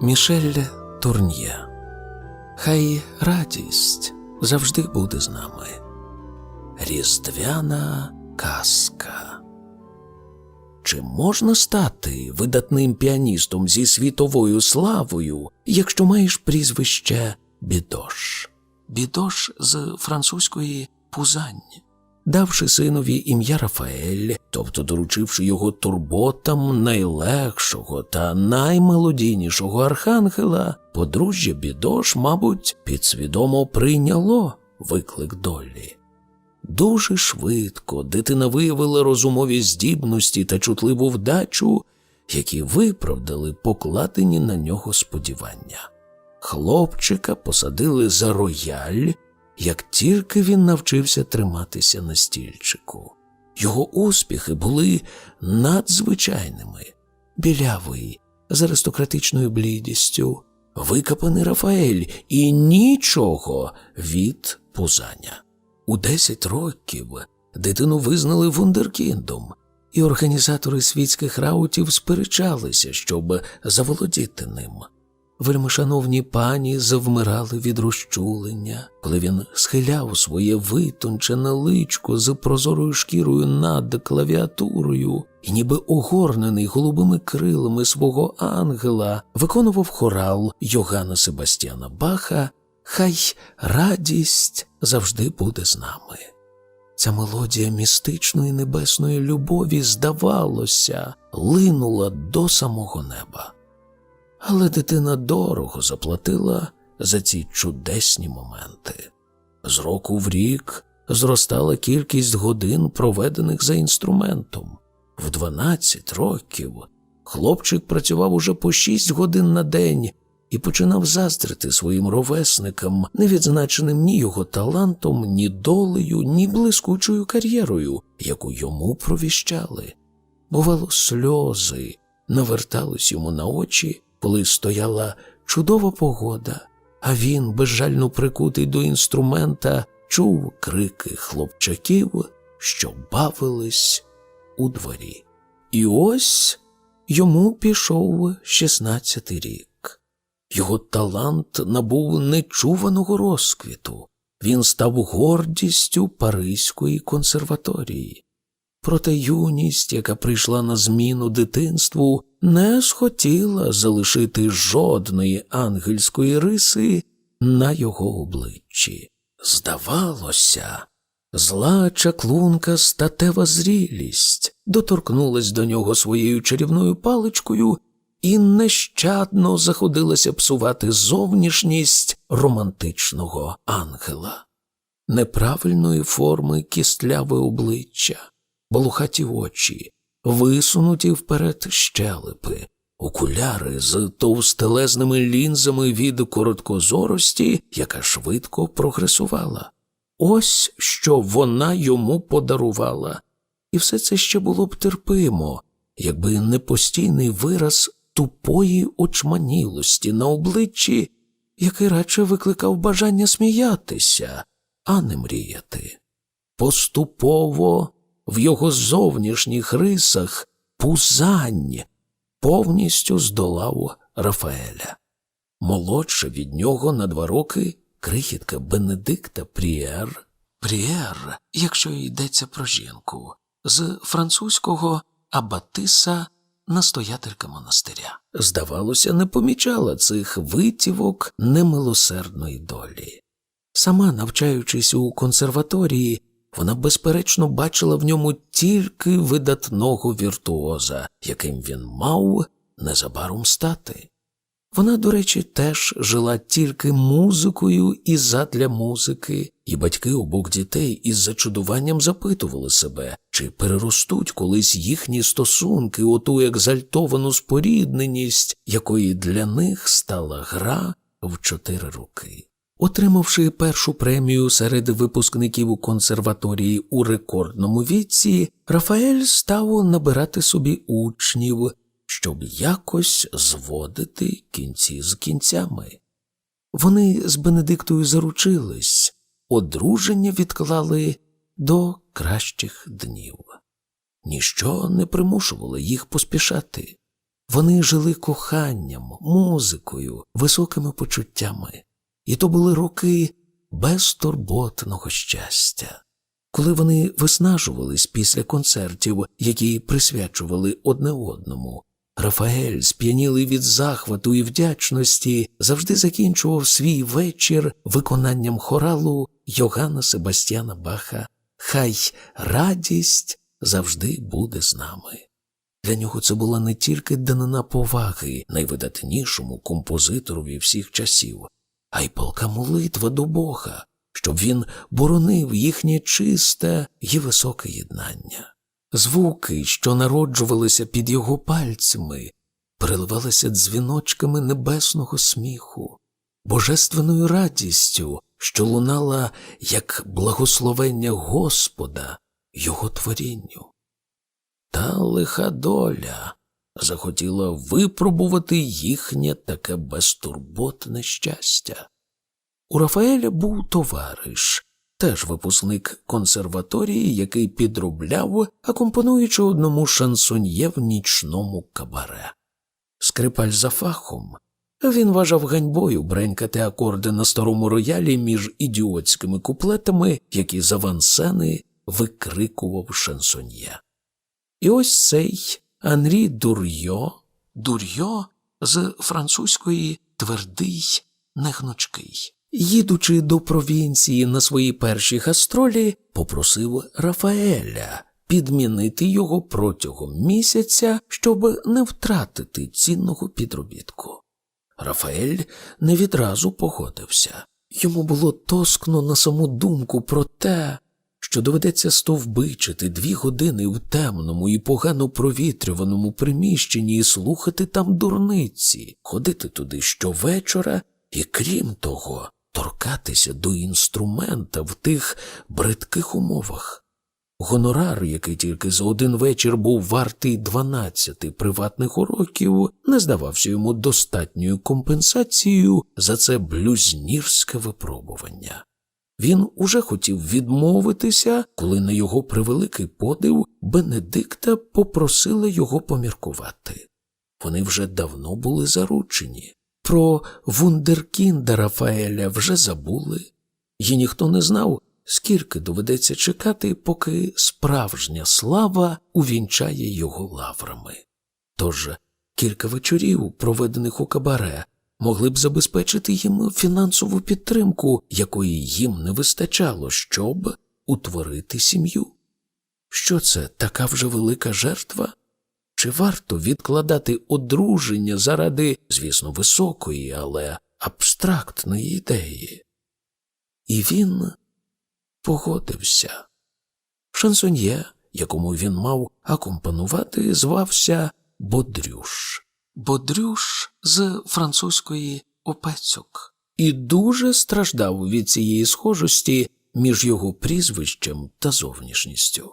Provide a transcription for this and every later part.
Мішель Турн'є. Хай радість завжди буде з нами. Різдвяна казка. Чи можна стати видатним піаністом зі світовою славою, якщо маєш прізвище Бідош? Бідош з французької пузань. Давши синові ім'я Рафаель, тобто доручивши його турботам найлегшого та наймелодійнішого архангела, подружжя Бідош, мабуть, підсвідомо прийняло виклик долі. Дуже швидко дитина виявила розумові здібності та чутливу вдачу, які виправдали покладені на нього сподівання. Хлопчика посадили за рояль, як тільки він навчився триматися на стільчику. Його успіхи були надзвичайними. Білявий, з аристократичною блідістю, викопаний Рафаель і нічого від пузання. У 10 років дитину визнали вундеркіндом, і організатори світських раутів сперечалися, щоб заволодіти ним. Вельмишановні пані завмирали від розчулення, коли він схиляв своє витончене личко з прозорою шкірою над клавіатурою і, ніби огорнений голубими крилами свого ангела, виконував хорал Йогана Себастьяна Баха Хай радість завжди буде з нами. Ця мелодія містичної небесної любові, здавалося, линула до самого неба. Але дитина дорого заплатила за ці чудесні моменти. З року в рік зростала кількість годин, проведених за інструментом. В 12 років хлопчик працював уже по 6 годин на день і починав заздрити своїм ровесникам, не відзначеним ні його талантом, ні долею, ні блискучою кар'єрою, яку йому провіщали. Бувало, сльози навертались йому на очі, коли стояла чудова погода, а він, безжально прикутий до інструмента, чув крики хлопчаків, що бавились у дворі. І ось йому пішов шістнадцятий рік. Його талант набув нечуваного розквіту. Він став гордістю Паризької консерваторії. Проте юність, яка прийшла на зміну дитинству, не схотіла залишити жодної ангельської риси на його обличчі. Здавалося, зла чаклунка статева зрілість доторкнулась до нього своєю чарівною паличкою і нещадно заходилася псувати зовнішність романтичного ангела, неправильної форми кістляве обличчя, балухаті очі, висунуті вперед щелепи, окуляри з товстелезними лінзами від короткозорості, яка швидко прогресувала. Ось що вона йому подарувала, і все це ще було б терпимо, якби не постійний вираз тупої очманілості на обличчі, який радше викликав бажання сміятися, а не мріяти. Поступово в його зовнішніх рисах пузань повністю здолав Рафаеля. Молодша від нього на два роки крихітка Бенедикта Прієр. Прієр, якщо йдеться про жінку, з французького Абатиса настоятелька монастиря. Здавалося, не помічала цих витівок немилосердної долі. Сама, навчаючись у консерваторії, вона безперечно бачила в ньому тільки видатного віртуоза, яким він мав незабаром стати. Вона, до речі, теж жила тільки музикою і задля музики, і батьки обох дітей із зачудуванням запитували себе, чи переростуть колись їхні стосунки у ту екзальтовану спорідненість, якої для них стала гра в чотири роки. Отримавши першу премію серед випускників у консерваторії у рекордному віці, Рафаель став набирати собі учнів, щоб якось зводити кінці з кінцями. Вони з Бенедиктою заручились, одруження відклали до кращих днів. Ніщо не примушувало їх поспішати. Вони жили коханням, музикою, високими почуттями. І то були роки безтурботного щастя. Коли вони виснажувались після концертів, які присвячували одне одному, Рафаель, сп'янілий від захвату і вдячності, завжди закінчував свій вечір виконанням хоралу Йоганна Себастьяна Баха Хай радість завжди буде з нами. Для нього це була не тільки данина поваги найвидатнішому композиторові всіх часів, а й палка молитва до Бога, щоб він боронив їхнє чисте і високе єднання. Звуки, що народжувалися під його пальцями, переливалися дзвіночками небесного сміху, божественною радістю, що лунала як благословення Господа його творінню. Та лиха доля захотіла випробувати їхнє таке безтурботне щастя. У Рафаеля був товариш, теж випускник консерваторії, який підробляв, акомпонуючи одному шансоньє в нічному кабаре. Скрипаль за фахом. Він вважав ганьбою бренькати акорди на старому роялі між ідіотськими куплетами, які з авансени викрикував шансоньє. І ось цей Анрі Дурйо, Дурйо з французької твердий, негнучкий. Їдучи до провінції на свої перші гастролі, попросив Рафаеля підмінити його протягом місяця, щоб не втратити цінного підробітку. Рафаель не відразу погодився. Йому було тоскно на саму думку про те, що доведеться стовбичити дві години в темному і погано провітрюваному приміщенні і слухати там дурниці, ходити туди щовечора і, крім того, торкатися до інструмента в тих бридких умовах. Гонорар, який тільки за один вечір був вартий 12 приватних уроків, не здавався йому достатньою компенсацією за це блюзнірське випробування. Він уже хотів відмовитися, коли на його превеликий подив Бенедикта попросила його поміркувати. Вони вже давно були заручені. Про вундеркінда Рафаеля вже забули, і ніхто не знав, скільки доведеться чекати, поки справжня слава увінчає його лаврами. Тож кілька вечорів, проведених у кабаре, могли б забезпечити їм фінансову підтримку, якої їм не вистачало, щоб утворити сім'ю. Що це така вже велика жертва? Чи варто відкладати одруження заради, звісно, високої, але абстрактної ідеї? І він погодився. Шансоньє, якому він мав акомпанувати, звався Бодрюш. Бодрюш з французької опецьок, і дуже страждав від цієї схожості між його прізвищем та зовнішністю.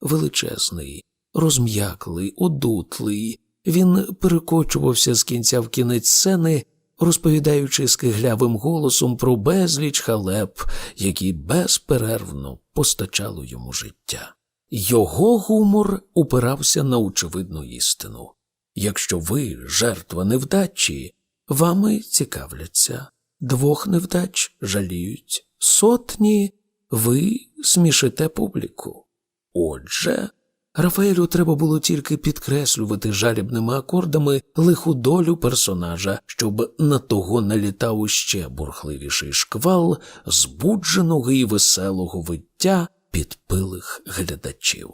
Величезний, розм'яклий, одутлий, він перекочувався з кінця в кінець сцени, розповідаючи скиглявим голосом про безліч халеп, які безперервно постачало йому життя. Його гумор упирався на очевидну істину. Якщо ви жертва невдачі, вами цікавляться, двох невдач жаліють, сотні ви смішите публіку. Отже, Рафаелю треба було тільки підкреслювати жалібними акордами лиху долю персонажа, щоб на того налітав ще бурхливіший шквал збудженого і веселого виття підпилих глядачів.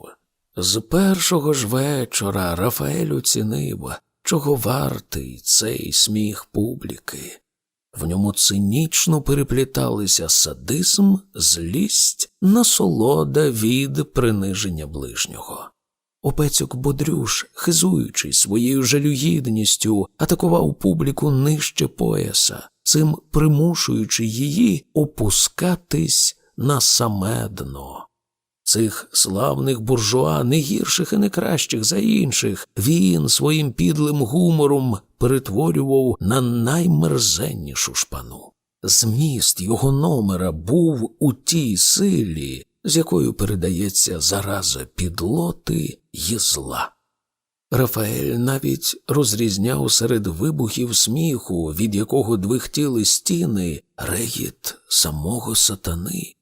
З першого ж вечора Рафаель оцінив, чого вартий цей сміх публіки. В ньому цинічно перепліталися садизм, злість, насолода від приниження ближнього. Опецьок Бодрюш, хизуючись своєю жалюгідністю, атакував публіку нижче пояса, цим примушуючи її опускатись на саме дно. Цих славних буржуа, не гірших і не кращих за інших, він своїм підлим гумором перетворював на наймерзеннішу шпану. Зміст його номера був у тій силі, з якою передається зараза підлоти й зла. Рафаель навіть розрізняв серед вибухів сміху, від якого двихтіли стіни, регіт самого сатани.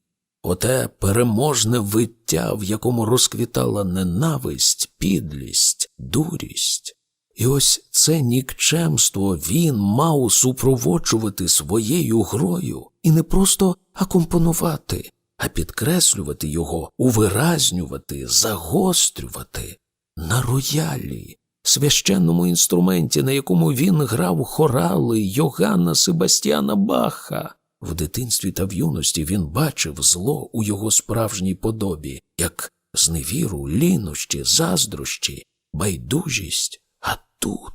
Оте переможне виття, в якому розквітала ненависть, підлість, дурість. І ось це нікчемство він мав супроводжувати своєю грою і не просто акомпонувати, а підкреслювати його, увиразнювати, загострювати на роялі, священному інструменті, на якому він грав хорали Йоганна Себастьяна Баха. В дитинстві та в юності він бачив зло у його справжній подобі, як зневіру, лінощі, заздрощі, байдужість. А тут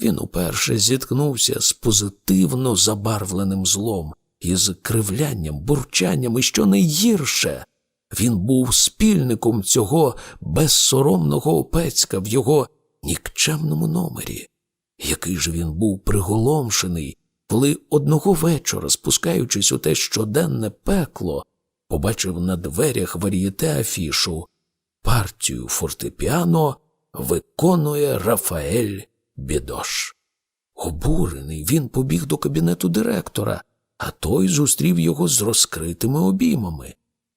він уперше зіткнувся з позитивно забарвленим злом, із кривлянням, бурчанням і що найгірше. Він був спільником цього безсоромного опецька в його нікчемному номері. Який же він був приголомшений, коли одного вечора, спускаючись у те щоденне пекло, побачив на дверях варієте афішу партію фортепіано виконує Рафаель Бідош. Обурений він побіг до кабінету директора, а той зустрів його з розкритими обіймами.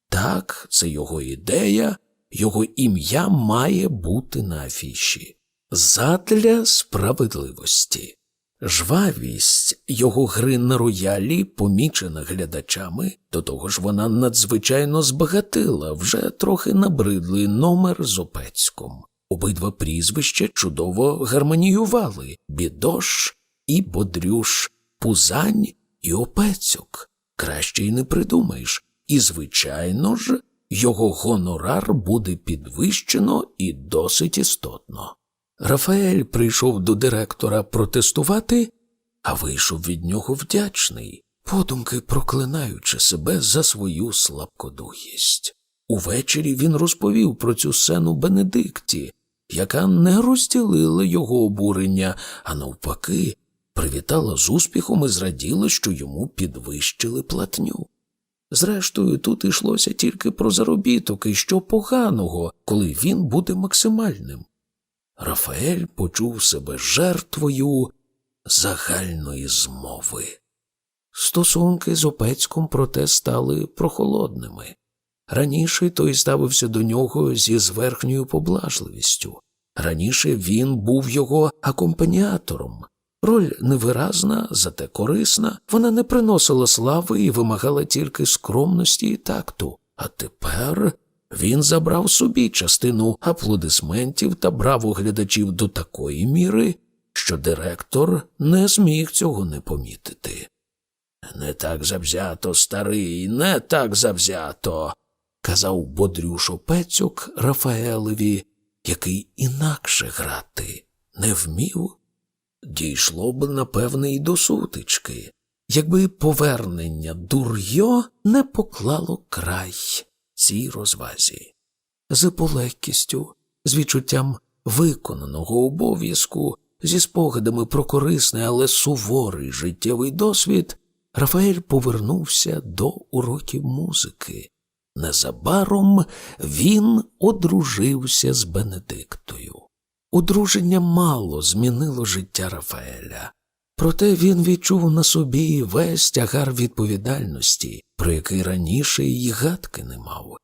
Так, це його ідея, його ім'я має бути на афіші. Задля справедливості. Жвавість його гри на роялі, помічена глядачами, до того ж вона надзвичайно збагатила вже трохи набридлий номер з Опецьком. Обидва прізвища чудово гармоніювали бідош і бодрюш, пузань і опецьок. Краще й не придумаєш. І, звичайно ж, його гонорар буде підвищено і досить істотно. Рафаель прийшов до директора протестувати, а вийшов від нього вдячний, подумки проклинаючи себе за свою слабкодухість. Увечері він розповів про цю сцену Бенедикті, яка не розділила його обурення, а навпаки, привітала з успіхом і зраділа, що йому підвищили платню. Зрештою, тут йшлося тільки про заробіток і що поганого, коли він буде максимальним. Рафаель почув себе жертвою загальної змови. Стосунки з Опецьком, проте, стали прохолодними. Раніше той ставився до нього зі зверхньою поблажливістю. Раніше він був його акомпаніатором. Роль невиразна, зате корисна, вона не приносила слави і вимагала тільки скромності і такту. А тепер він забрав собі частину аплодисментів та браво глядачів до такої міри, що директор не зміг цього не помітити. Не так завзято, старий, не так завзято, казав Бодрюшо Пецюк Рафаелеві, який інакше грати не вмів. Дійшло б, напевне, й до сутички, якби повернення дур'йо не поклало край цій розвазі. З полегкістю, з відчуттям виконаного обов'язку, зі спогадами про корисний, але суворий життєвий досвід, Рафаель повернувся до уроків музики. Незабаром він одружився з Бенедиктою. Одруження мало змінило життя Рафаеля, проте він відчув на собі весь тягар відповідальності, про який раніше й гадки не мав.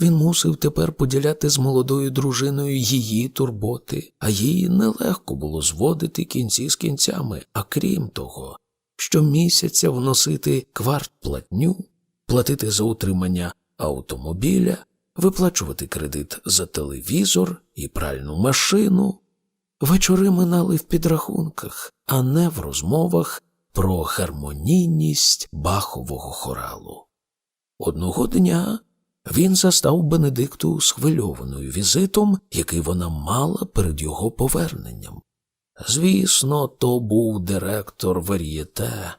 Він мусив тепер поділяти з молодою дружиною її турботи, а їй нелегко було зводити кінці з кінцями, а крім того, щомісяця вносити квартплатню, платити за утримання автомобіля, виплачувати кредит за телевізор і пральну машину. Вечори минали в підрахунках, а не в розмовах про гармонійність бахового хоралу. Одного дня він застав Бенедикту схвильованою візитом, який вона мала перед його поверненням. Звісно, то був директор Вар'єте.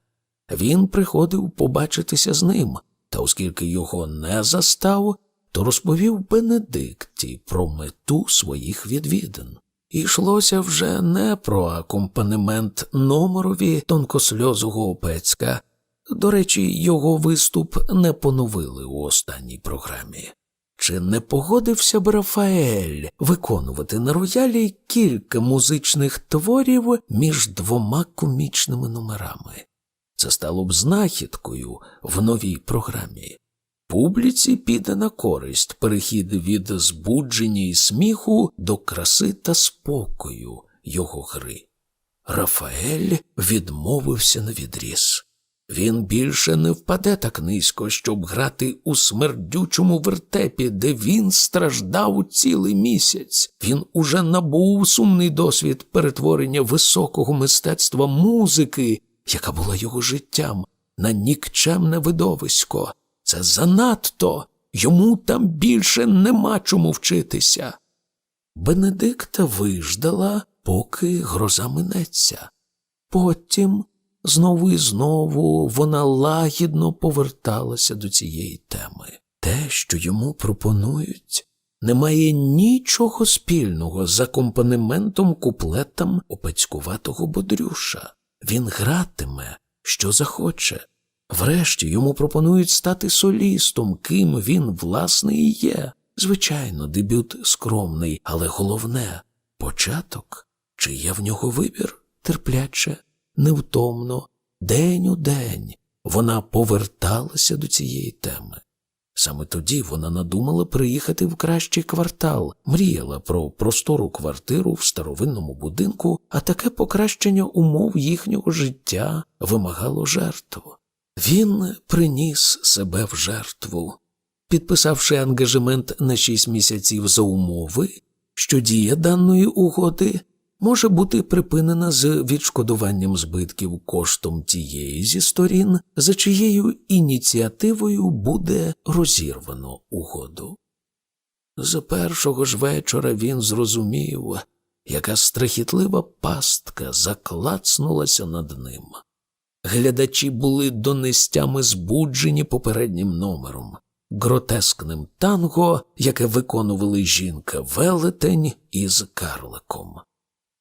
Він приходив побачитися з ним, та оскільки його не застав, то розповів Бенедикті про мету своїх відвідин. Ішлося вже не про акомпанемент номерові тонкосльозого опецька. До речі, його виступ не поновили у останній програмі. чи не погодився б Рафаель виконувати на роялі кілька музичних творів між двома комічними номерами. Це стало б знахідкою в новій програмі. Публіці піде на користь перехід від збудження і сміху до краси та спокою його гри. Рафаель відмовився на відріз. Він більше не впаде так низько, щоб грати у смердючому вертепі, де він страждав цілий місяць. Він уже набув сумний досвід перетворення високого мистецтва музики, яка була його життям, на нікчемне видовисько. Це занадто. Йому там більше нема чому вчитися. Бенедикта виждала, поки гроза минеться. Потім знову і знову вона лагідно поверталася до цієї теми. Те, що йому пропонують, не має нічого спільного з акомпанементом куплетам опецькуватого бодрюша. Він гратиме, що захоче. Врешті йому пропонують стати солістом, ким він, власне, і є. Звичайно, дебют скромний, але головне початок. Чи є в нього вибір? Терпляче, невтомно, день у день вона поверталася до цієї теми. Саме тоді вона надумала приїхати в кращий квартал, мріяла про простору квартиру в старовинному будинку, а таке покращення умов їхнього життя вимагало жертв. Він приніс себе в жертву, підписавши ангажемент на шість місяців за умови, що дія даної угоди може бути припинена з відшкодуванням збитків коштом тієї зі сторін, за чиєю ініціативою буде розірвано угоду. З першого ж вечора він зрозумів, яка страхітлива пастка заклацнулася над ним. Глядачі були донестями збуджені попереднім номером, гротескним танго, яке виконували жінка велетень із карликом.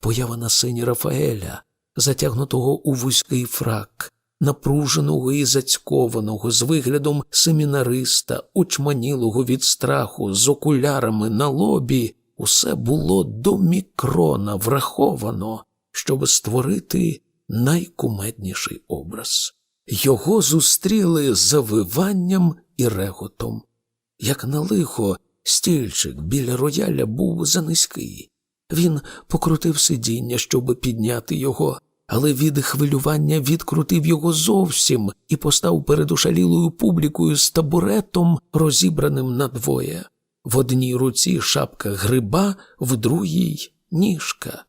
Поява на сині Рафаеля, затягнутого у вузький фрак, напруженого і зацькованого з виглядом семінариста, очманілого від страху, з окулярами на лобі, усе було до мікрона враховано, щоб створити найкумедніший образ. Його зустріли завиванням і реготом. Як на лихо, стільчик біля рояля був занизький. Він покрутив сидіння, щоб підняти його, але від хвилювання відкрутив його зовсім і постав перед ушалілою публікою з табуретом, розібраним надвоє. В одній руці шапка гриба, в другій ніжка.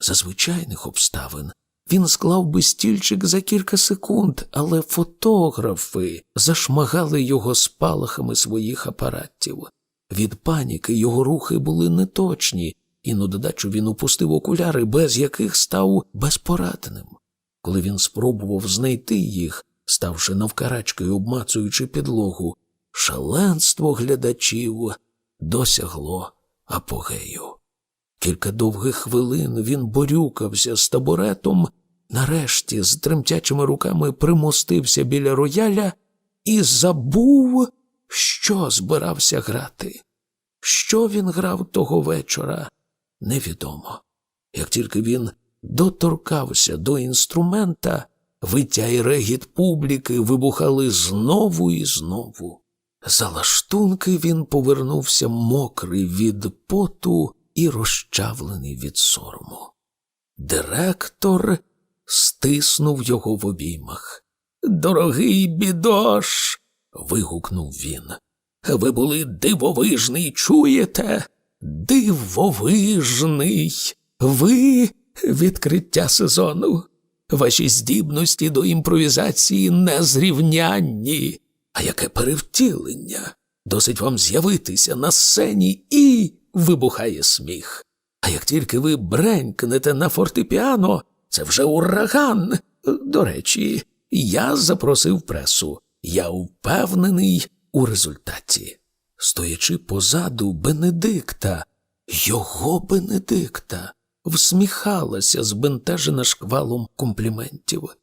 За звичайних обставин він склав би стільчик за кілька секунд, але фотографи зашмагали його спалахами своїх апаратів. Від паніки його рухи були неточні, і на додачу він упустив окуляри, без яких став безпорадним. Коли він спробував знайти їх, ставши навкарачки обмацуючи підлогу, шаленство глядачів досягло апогею. Кілька довгих хвилин він борюкався з табуретом, нарешті з тремтячими руками примостився біля рояля і забув, що збирався грати. Що він грав того вечора, невідомо. Як тільки він доторкався до інструмента, виття й регіт публіки вибухали знову і знову. За лаштунки він повернувся мокрий від поту і розчавлений від сорому. Директор стиснув його в обіймах. Дорогий бідош. вигукнув він. Ви були дивовижний, чуєте? Дивовижний. Ви відкриття сезону. Ваші здібності до імпровізації незрівнянні. А яке перевтілення? Досить вам з'явитися на сцені і вибухає сміх. А як тільки ви бренькнете на фортепіано, це вже ураган. До речі, я запросив пресу. Я впевнений у результаті. Стоячи позаду Бенедикта, його Бенедикта, всміхалася збентежена шквалом компліментів.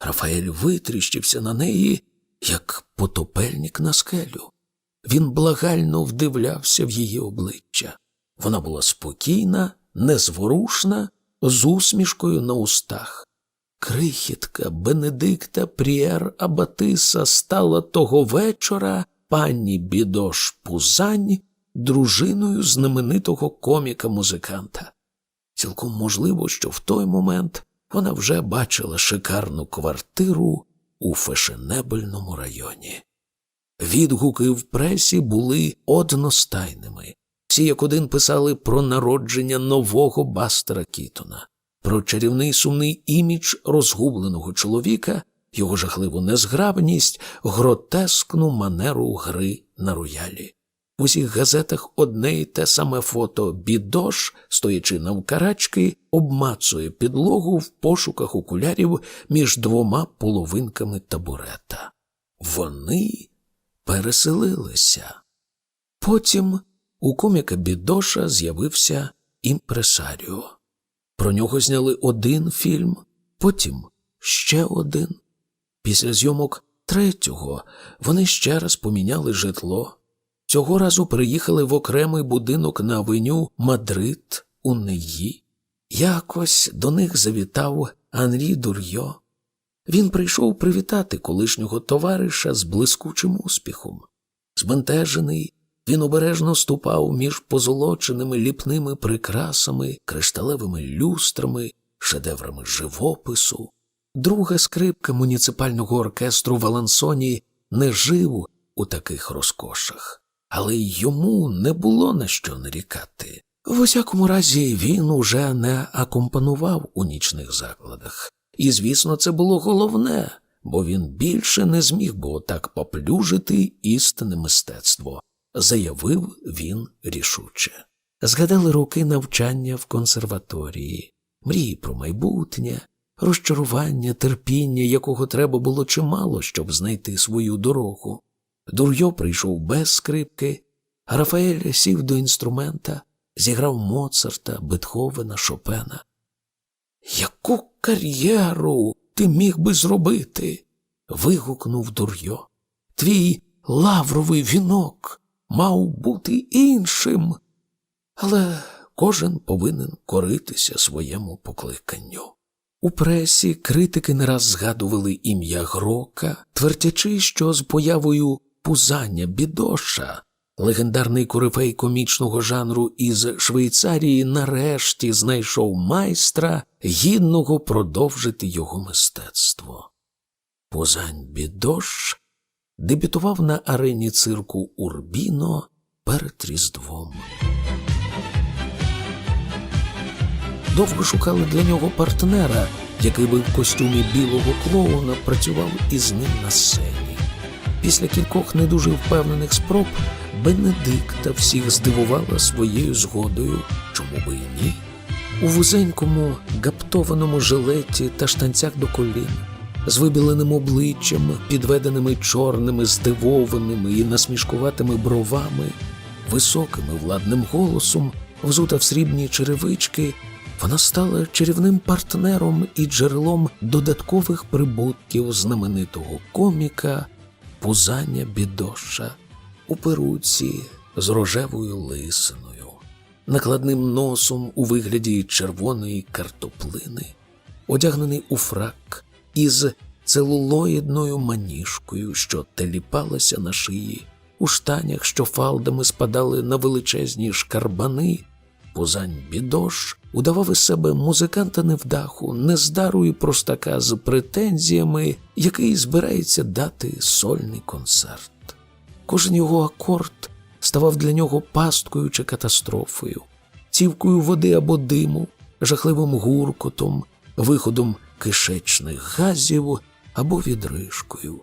Рафаель витріщився на неї, як потопельник на скелю. Він благально вдивлявся в її обличчя. Вона була спокійна, незворушна, з усмішкою на устах. Крихітка Бенедикта Прієр Абатиса стала того вечора пані Бідош Пузань дружиною знаменитого коміка-музиканта. Цілком можливо, що в той момент вона вже бачила шикарну квартиру у фешенебельному районі. Відгуки в пресі були одностайними. Всі як один писали про народження нового Бастера Кітона, про чарівний сумний імідж розгубленого чоловіка, його жахливу незграбність, гротескну манеру гри на роялі. В усіх газетах одне й те саме фото бідош, стоячи навкарачки, обмацує підлогу в пошуках окулярів між двома половинками табурета. Вони переселилися. Потім у коміка Бідоша з'явився імпресаріо. Про нього зняли один фільм, потім ще один. Після зйомок третього вони ще раз поміняли житло. Цього разу переїхали в окремий будинок на авеню Мадрид у Неї. Якось до них завітав Анрі Дур'йо. Він прийшов привітати колишнього товариша з блискучим успіхом. Збентежений, він обережно ступав між позолоченими ліпними прикрасами, кришталевими люстрами, шедеврами живопису. Друга скрипка муніципального оркестру в Алансоні не жив у таких розкошах, але й йому не було на що нарікати. В усякому разі, він уже не акомпанував у нічних закладах. І, звісно, це було головне, бо він більше не зміг би отак поплюжити істинне мистецтво, заявив він рішуче. Згадали роки навчання в консерваторії, мрії про майбутнє, розчарування, терпіння, якого треба було чимало, щоб знайти свою дорогу. Дур'йо прийшов без скрипки, Рафаель сів до інструмента, зіграв Моцарта, Бетховена, Шопена. Яку кар'єру ти міг би зробити? вигукнув Дур'йо. Твій лавровий вінок мав бути іншим. Але кожен повинен коритися своєму покликанню. У пресі критики не раз згадували ім'я Грока, твердячи, що з появою пузання бідоша легендарний корифей комічного жанру із Швейцарії нарешті знайшов майстра, гідного продовжити його мистецтво. Позань бідош дебютував на арені цирку Урбіно перед Різдвом. Довго шукали для нього партнера, який би в костюмі білого клоуна працював із ним на сцені. Після кількох не дуже впевнених спроб Бенедикта всіх здивувала своєю згодою, чому би і ні. У вузенькому гаптованому жилеті та штанцях до колін, з вибіленим обличчям, підведеними чорними, здивованими і насмішкуватими бровами, високим і владним голосом, взута в срібні черевички, вона стала чарівним партнером і джерелом додаткових прибутків знаменитого коміка Пузання Бідоша у перуці з рожевою лисиною, накладним носом у вигляді червоної картоплини, одягнений у фрак із целулоїдною маніжкою, що теліпалася на шиї, у штанях, що фалдами спадали на величезні шкарбани. Позань бідош удавав із себе музиканта невдаху, нездару і простака з претензіями, який збирається дати сольний концерт. Кожен його акорд ставав для нього пасткою чи катастрофою, цівкою води або диму, жахливим гуркотом, виходом кишечних газів або відрижкою.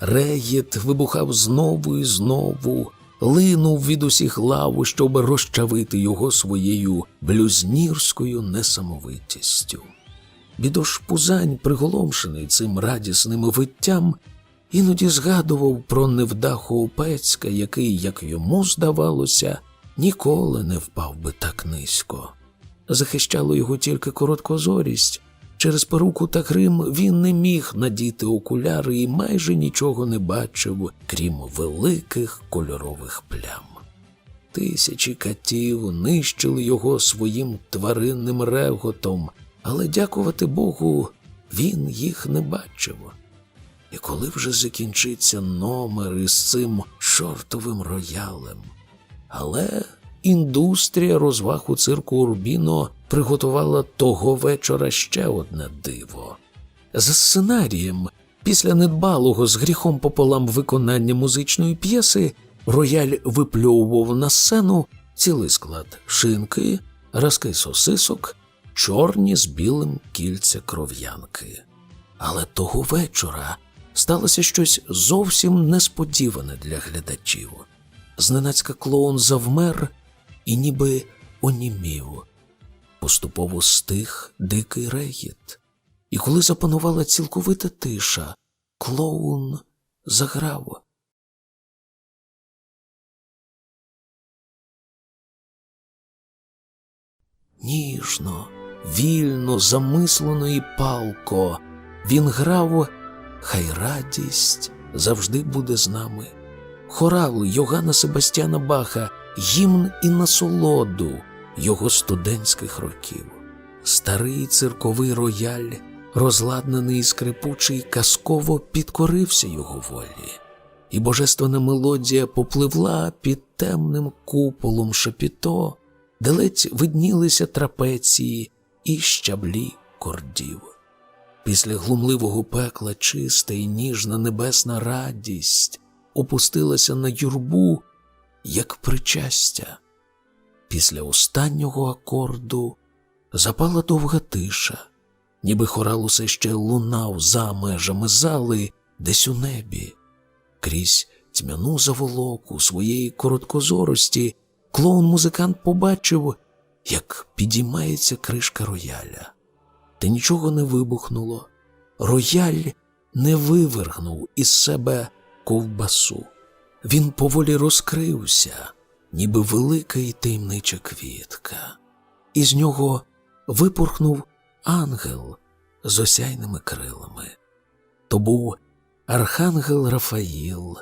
Регіт вибухав знову і знову, линув від усіх лав, щоб розчавити його своєю блюзнірською несамовитістю. Бідош Пузань, приголомшений цим радісним виттям, іноді згадував про невдаху Опецька, який, як йому здавалося, ніколи не впав би так низько. Захищало його тільки короткозорість, Через перуку та грим він не міг надіти окуляри і майже нічого не бачив, крім великих кольорових плям. Тисячі катів нищили його своїм тваринним реготом, але, дякувати Богу, він їх не бачив. І коли вже закінчиться номер із цим шортовим роялем. Але індустрія розваг у цирку Урбіно приготувала того вечора ще одне диво. За сценарієм, після недбалого з гріхом пополам виконання музичної п'єси, рояль випльовував на сцену цілий склад шинки, разки сосисок, чорні з білим кільця кров'янки. Але того вечора сталося щось зовсім несподіване для глядачів. Зненацька клоун завмер і ніби онімів. Поступово стих дикий регіт. І коли запанувала цілковита тиша, клоун заграв. Ніжно, вільно, замислено і палко. Він грав, хай радість завжди буде з нами. Хорал Йогана Себастьяна Баха, гімн і насолоду його студентських років. Старий цирковий рояль, розладнаний і скрипучий, казково підкорився його волі, і божественна мелодія попливла під темним куполом шепіто, де ледь виднілися трапеції і щаблі кордів. Після глумливого пекла чиста і ніжна небесна радість опустилася на юрбу, як причастя. Після останнього акорду запала довга тиша, ніби хорал усе ще лунав за межами зали, десь у небі. Крізь тьмяну заволоку своєї короткозорості клоун-музикант побачив, як підіймається кришка рояля. Та нічого не вибухнуло. Рояль не вивергнув із себе ковбасу. Він поволі розкрився, ніби велика і таємнича квітка. Із нього випорхнув ангел з осяйними крилами. То був архангел Рафаїл,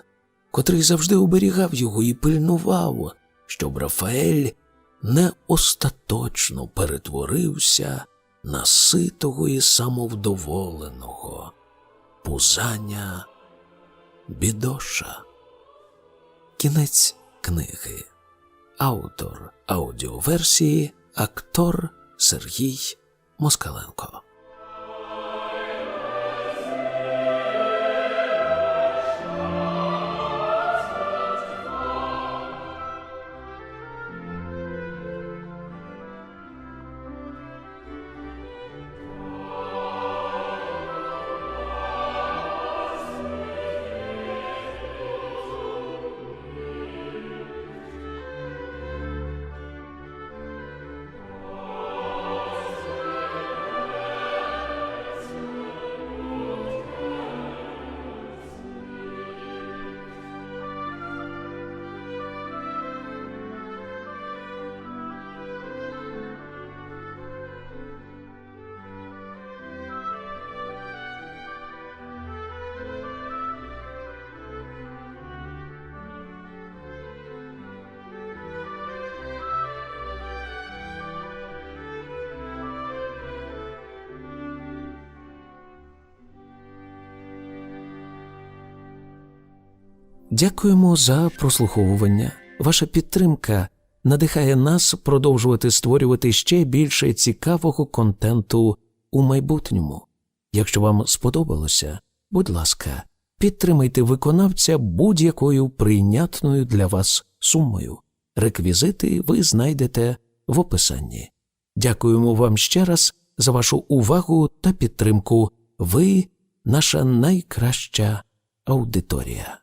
котрий завжди оберігав його і пильнував, щоб Рафаель не остаточно перетворився на ситого і самовдоволеного пузання бідоша. Кінець книги. Автор аудіоверсії актор Сергій Москаленко. Дякуємо за прослуховування. Ваша підтримка надихає нас продовжувати створювати ще більше цікавого контенту у майбутньому. Якщо вам сподобалося, будь ласка, підтримайте виконавця будь-якою прийнятною для вас сумою. Реквізити ви знайдете в описанні. Дякуємо вам ще раз за вашу увагу та підтримку. Ви наша найкраща аудиторія.